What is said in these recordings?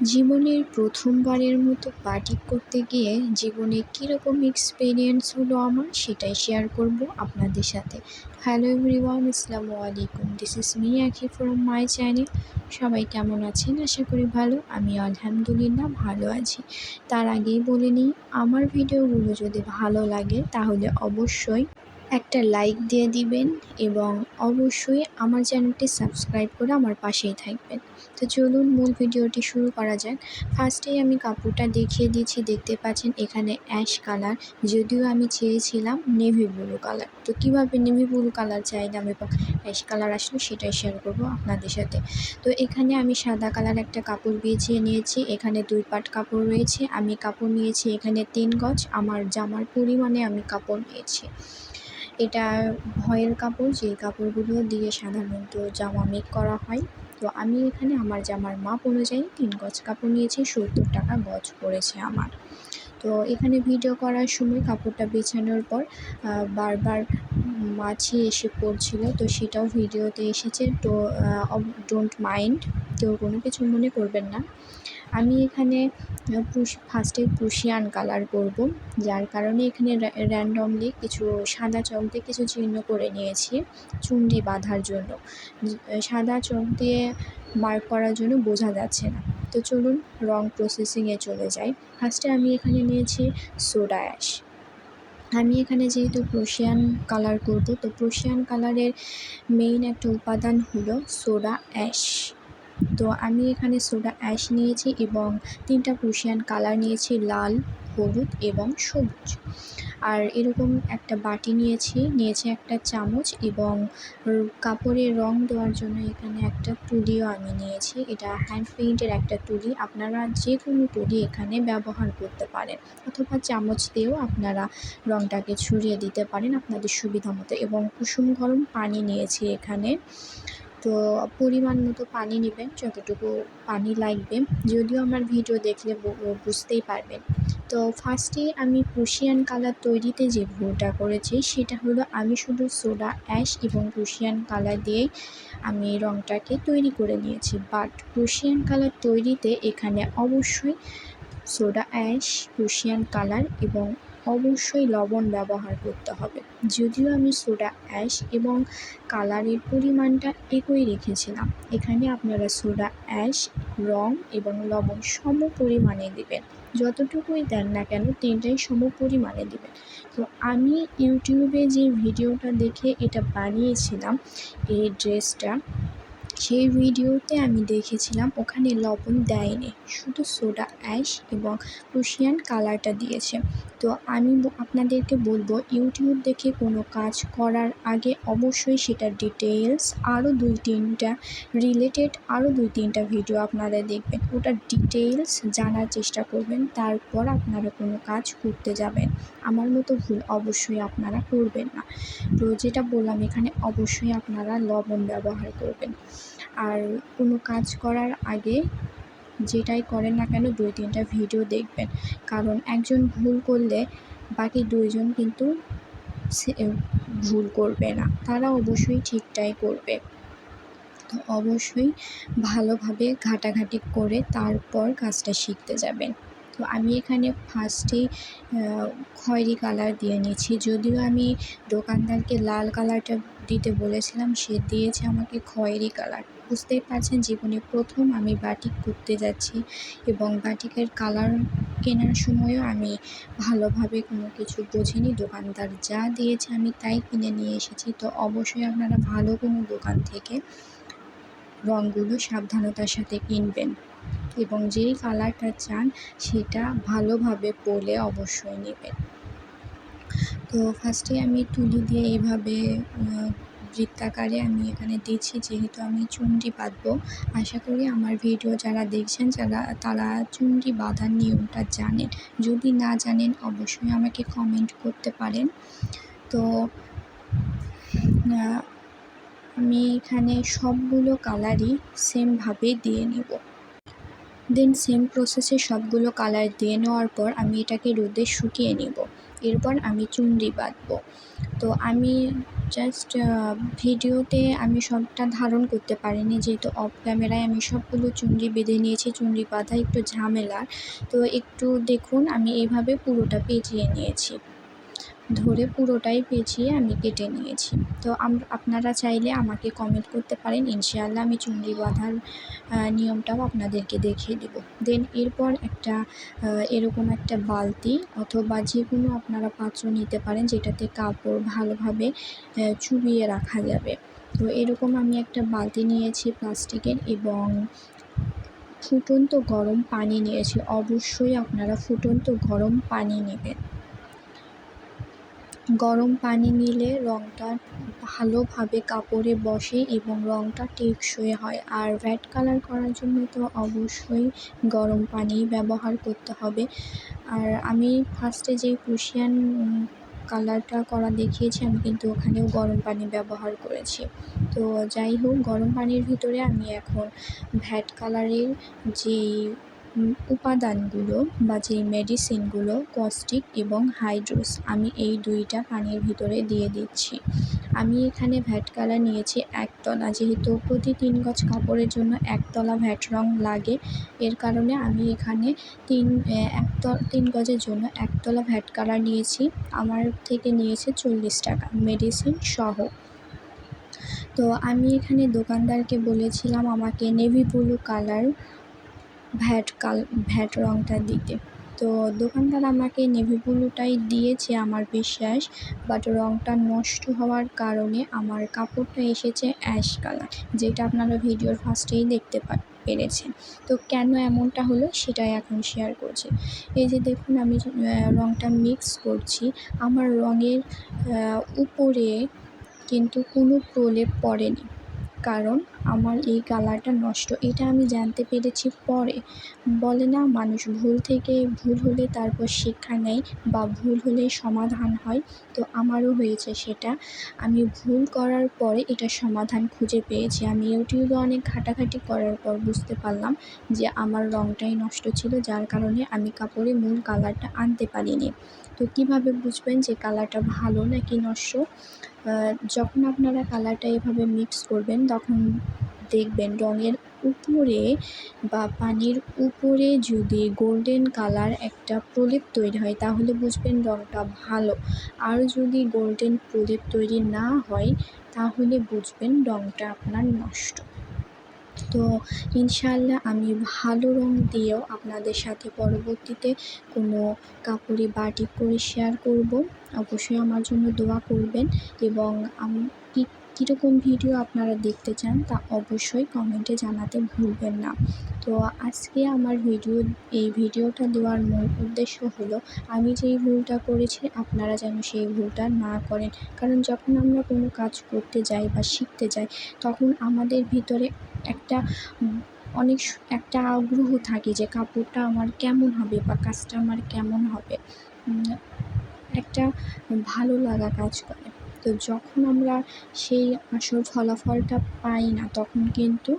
জীবনের প্রথমবারের মতো পার্টি করতে গিয়ে জীবনে কীরকম এক্সপিরিয়েন্স হলো আমার সেটাই শেয়ার করব আপনাদের সাথে। হ্যালো এভরিওয়ান আসসালামু আলাইকুম। This is me Akhi from my channel সবাই কেমন আছেন? আশা করি ভালো। আমি আলহামদুলিল্লাহ ভালো আছি। তার আগেই বলে নিই, আমার ভিডিওগুলো যদি ভালো লাগে তাহলে অবশ্যই একটা লাইক দিয়ে দিবেন এবং অবশ্যই আমার চ্যানেলটি সাবস্ক্রাইব করে আমার পাশেই থাকবেন। তো চলুন মূল ভিডিওটি শুরু করা যাক। ফার্স্টেই আমি কাপড়টা দেখিয়ে দিচ্ছি। দেখতে পাচ্ছেন এখানে অ্যাশ কালার যদিও আমি চেয়েছিলাম নেভি ব্লু কালার তো কীভাবে নেভি ব্লু কালার চাইলাম এবং অ্যাশ কালার আসলো সেটাই শেয়ার করব আপনাদের সাথে। তো এখানে আমি সাদা কালার একটা কাপড় বেছে নিয়েছি। এখানে দুই পাট কাপড় রয়েছে। আমি কাপড় নিয়েছি এখানে তিন গজ। আমার জামার পরিমাণে আমি কাপড় নিয়েছি। এটা ভয়েল কাপড়, যেই কাপড়গুলো দিয়ে সাধারণত জামা মেক করা হয়। তো আমি এখানে আমার জামার মাপ অনুযায়ী তিন গজ কাপড় নিয়েছি, সত্তর টাকা গজ পড়েছে আমার। তো এখানে ভিডিও করার সময় কাপড়টা বেছানোর পর বারবার মাছি এসে পড়ছিল, তো সেটাও ভিডিওতে এসেছে। তো ডোন্ট মাইন্ড কেউ কোনো কিছু মনে করবেন না। আমি এখানে ফার্স্টে প্রুশিয়ান কালার করব, যার কারণে এখানে র্যান্ডমলি কিছু সাদা চক দিয়ে কিছু চিহ্ন করে নিয়েছি, চুন্ডি বাঁধার জন্য। সাদা চক দিয়ে মার্ক করার জন্য বোঝা যাচ্ছে না। তো চলুন রং প্রসেসিংয়ে চলে যাই। ফার্স্টে আমি এখানে নিয়েছি সোডা অ্যাশ আমি এখানে যেহেতু প্রশিয়ান কালার করব, তো প্রশিয়ান কালারের মেইন একটা উপাদান হলো সোডা অ্যাশ তো আমি এখানে সোডা অ্যাশ নিয়েছি এবং তিনটা প্রুশিয়ান কালার নিয়েছি, লাল, হলুদ এবং সবুজ। আর এরকম একটা বাটি নিয়েছি নিয়েছি একটা চামচ এবং কাপড়ে রং দেওয়ার জন্য এখানে একটা তুলিও আমি নিয়েছি। এটা হ্যান্ড পেইন্টের একটা তুলি, আপনারা যে কোনো তুলি এখানে ব্যবহার করতে পারেন অথবা চামচ দিয়েও আপনারা রংটাকে ছড়িয়ে দিতে পারেন আপনাদের সুবিধা মতো। এবং কুসুম গরম পানি নিয়েছি এখানে। তো পরিমাণ মতো পানি নেবেন, যতটুকু পানি লাগবে। যদিও আমার ভিডিও দেখলে বুঝতেই পারবেন। তো ফার্স্টে আমি প্রুশিয়ান কালার তৈরিতে যে ভুলটা করেছি, সেটা হলো আমি শুধু সোডা অ্যাশ এবং প্রুশিয়ান কালার দিয়েই আমি রঙটাকে তৈরি করে নিয়েছি। বাট প্রুশিয়ান কালার তৈরিতে এখানে অবশ্যই সোডা অ্যাশ প্রুশিয়ান কালার এবং অবশ্যই লবণ ব্যবহার করতে হবে। যদিও আমি সোডা অ্যাশ এবং কালারের পরিমাণটা একই রেখেছিলাম। এখানে আপনারা সোডা অ্যাশ, রং এবং লবণ সম পরিমাণে দেবেন। যতটুকুই দেন না কেন তিনটাই সম পরিমাণে দেবেন। তো আমি ইউটিউবে যে ভিডিওটা দেখে এটা বানিয়েছিলাম, এই ড্রেসটা সেই ভিডিওতে আমি দেখেছিলাম ওখানে লবণ দেয়নি, শুধু সোডা, অ্যাশ এবং রুশিয়ান কালারটা দিয়েছে। তো আমি আপনাদেরকে বলব, ইউটিউব দেখে কোনো কাজ করার আগে অবশ্যই সেটার ডিটেলস আরও দুই তিনটা রিলেটেড আরও দুই তিনটা ভিডিও আপনারা দেখবেন। ওটার ডিটেলস জানার চেষ্টা করবেন, তারপর আপনারা কোনো কাজ করতে যাবেন। আমার মতো ভুল অবশ্যই আপনারা করবেন না। তো যেটা বললাম এখানে অবশ্যই আপনারা লবণ ব্যবহার করবেন। আর কোনো কাজ করার আগে যেটাই করেন না কেন, দুই, তিনটা ভিডিও দেখবেন। কারণ একজন ভুল করলে বাকি দুইজন কিন্তু ভুল করবে না। তারা অবশ্যই ঠিকটাই করবে। তো অবশ্যই ভালোভাবে ঘাটাঘাটি করে তারপর কাজটা শিখতে যাবেন। তো আমি এখানে ফার্স্টেই খয়েরি কালার দিয়ে নিয়েছি। যদিও আমি দোকানদারকে লাল কালারটা দিতে বলেছিলাম, সে দিয়েছে আমাকে খয়েরি কালার বুঝতেই পারছেন, জীবনে প্রথম আমি বাটিক করতে যাচ্ছি এবং বাটিকের কালার কেনার সময়ও আমি ভালোভাবে কোনো কিছু বুঝিনি। দোকানদার যা দিয়েছে আমি তাই কিনে নিয়ে এসেছি। তো অবশ্যই আপনারা ভালো কোনো দোকান থেকে রঙগুলো সাবধানতার সাথে কিনবেন। এবং যেই কালারটা চান সেটা ভালোভাবে পলে অবশ্যই নেবেন। তো ফার্স্টে আমি তুলি দিয়ে এইভাবে বৃত্তাকারে আমি এখানে দিচ্ছি, যেহেতু আমি চুনরি বাঁধবো। আশা করি আমার ভিডিও যারা দেখছেন, যারা, তারা চুনরি বাঁধার নিয়মটা জানেন। যদি না জানেন, অবশ্যই আমাকে কমেন্ট করতে পারেন। তো আমি এখানে সবগুলো কালারই সেমভাবে দিয়ে নেব। দেন সেম প্রসেসে সবগুলো কালার দিয়ে নেওয়ার পর আমি এটাকে রোদে শুকিয়ে নেব। এরপর আমি চুনরি বাঁধবো। তো আমি জাস্ট ভিডিওতে আমি সবটা ধারণ করতে পারিনি, যেহেতু অফ ক্যামেরায় আমি সবগুলো চুংড়ি বেঁধে নিয়েছি চুংড়ি বাঁধা একটু ঝামেলার। তো একটু দেখুন, আমি এইভাবে পুরোটা পেঁচিয়ে নিয়েছি। ধরে পুরোটাই পেঁচিয়ে আমি কেটে নিয়েছি। তো আপনারা চাইলে আমাকে কমেন্ট করতে পারেন, ইনশাআল্লাহ আমি চুংড়ি বাঁধার নিয়মটাও আপনাদেরকে দেখিয়ে দেব। দেন এরপর একটা এরকম একটা বালতি অথবা যে কোনো আপনারা পাত্র নিতে পারেন যেটাতে কাপড় ভালোভাবে চুবিয়ে রাখা যাবে। তো এরকম আমি একটা বালতি নিয়েছি প্লাস্টিকের এবং ফুটন্ত গরম পানি নিয়েছি। অবশ্যই আপনারা ফুটন্ত গরম পানি নেবেন। গরম পানি নিলে রঙটা ভালোভাবে কাপড়ে বসে এবং রঙটা টেকসই হয়। আর রেড কালার করার জন্য তো অবশ্যই গরম পানি ব্যবহার করতে হবে। আর আমি ফার্স্টে যে কুশিয়ান কালারটা করা দেখিয়েছি, আমি কিন্তু ওখানেও গরম পানি ব্যবহার করেছি। তো যাই হোক, গরম পানির ভিতরে আমি এখন ভ্যাট কালারের যেই উপাদানগুলো বা যেই মেডিসিনগুলো কস্টিক এবং হাইড্রোস আমি এই দুইটা পানির ভিতরে দিয়ে দিচ্ছি। আমি এখানে ভ্যাট কালার নিয়েছি একতলা যেহেতু প্রতি তিন গজ কাপড়ের জন্য একতলা ভ্যাট রং লাগে, এর কারণে আমি এখানে তিন এক তিন গজের জন্য একতলা ভ্যাট কালার নিয়েছি। আমার থেকে নিয়েছে চল্লিশ টাকা মেডিসিন সহ। তো আমি এখানে দোকানদারকে বলেছিলাম, আমাকে নেভি ব্লু কালার ভ্যাট কাল, ভ্যাট রঙটা দিতে। তো দোকানদার আমাকে নেভি ব্লুটাই দিয়েছে আমার বিশ্বাস, বাট রঙটা নষ্ট হওয়ার কারণে আমার কাপড়টা এসেছে অ্যাশ কালার, যেটা আপনারা ভিডিওর ফার্স্টেই দেখতে পেরেছেন। তো কেন এমনটা হলো সেটাই এখন শেয়ার করছি। এই যে দেখুন আমি রঙটা মিক্স করছি, আমার রঙের উপরে কিন্তু কোনো প্রলেপ পড়েনি। কারণ আমার এই কালারটা নষ্ট। এটা আমি জানতে পেরেছি পরে। বলে না, মানুষ ভুল থেকে ভুল হলে তারপর শিক্ষা নেয় বা ভুল হলে সমাধান হয়। তো আমারও হয়েছে সেটা। আমি ভুল করার পরে এটা সমাধান খুঁজে পেয়েছি। আমি ইউটিউবে অনেক ঘাটাঘাটি করার পর বুঝতে পারলাম যে আমার রঙটাই নষ্ট ছিল, যার কারণে আমি কাপড়ে মূল কালারটা আনতে পারিনি। তো কীভাবে বুঝবেন যে কালারটা ভালো নাকি নষ্ট? যখন আপনারা কালারটা এভাবে মিক্স করবেন, তখন দেখবেন রঙের উপরে বা পানির উপরে যদি গোল্ডেন কালার একটা প্রলেপ তৈরি হয়, তাহলে বুঝবেন রঙটা ভালো। আর যদি গোল্ডেন প্রলেপ তৈরি না হয়, তাহলে বুঝবেন রঙটা আপনার নষ্ট। তো ইনশাল্লাহ আমি ভালো রং দিয়েও আপনাদের সাথে পরবর্তীতে কোনো কাপড়ে বাটিক করে শেয়ার করব। অবশ্যই আমার জন্য দোয়া করবেন এবং আমি কীরকম ভিডিও আপনারা দেখতে চান তা অবশ্যই কমেন্টে জানাতে ভুলবেন না। তো আজকে আমার ভিডিও, এই ভিডিওটা দেওয়ার মূল উদ্দেশ্য হলো, আমি যেই ভুলটা করেছি আপনারা যেন সেই ভুলটা না করেন। কারণ যখন আমরা কোনো কাজ করতে যাই বা শিখতে যাই, তখন আমাদের ভিতরে একটা, অনেক একটা আগ্রহ থাকে যে কাপড়টা আমার কেমন হবে বা কাজটা আমার কেমন হবে। একটা ভালো লাগা কাজ করে। তো যখন আমরা সেই আসল ফলাফলটা পাই না, তখন কিন্তু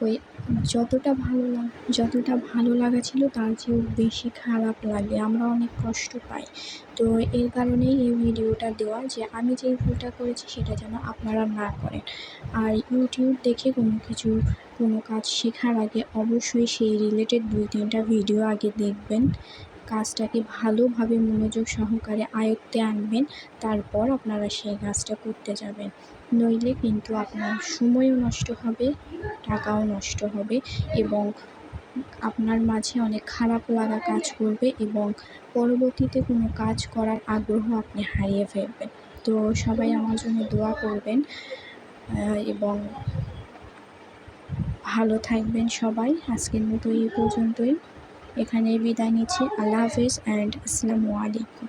ওই যতটা ভালো লাগ যতটা ভালো লাগা ছিল তার চেয়েও বেশি খারাপ লাগে। আমরা অনেক কষ্ট পাই। তো এর কারণেই এই ভিডিওটা দেওয়া যে আমি যেই ভুলটা করেছি সেটা যেন আপনারা না করেন। আর ইউটিউব দেখে কোনো কিছু, কোনো কাজ শেখার আগে অবশ্যই সেই রিলেটেড দুই তিনটা ভিডিও আগে দেখবেন। কাজটাকে ভালোভাবে মনোযোগ সহকারে আয়ত্তে আনবেন, তারপর আপনারা সেই কাজটা করতে যাবেন। নইলে কিন্তু আপনার সময়ও নষ্ট হবে, টাকাও নষ্ট হবে এবং আপনার মাঝে অনেক খারাপ লাগা কাজ করবে এবং পরবর্তীতে কোনো কাজ করার আগ্রহ আপনি হারিয়ে ফেলবেন। তো সবাই আমার জন্য দোয়া করবেন এবং ভালো থাকবেন সবাই। আজকের মতো এই পর্যন্তই। এখানে বিদায় নিচ্ছি। আল্লাহ হাফিজ অ্যান্ড আসসালামু আলাইকুম।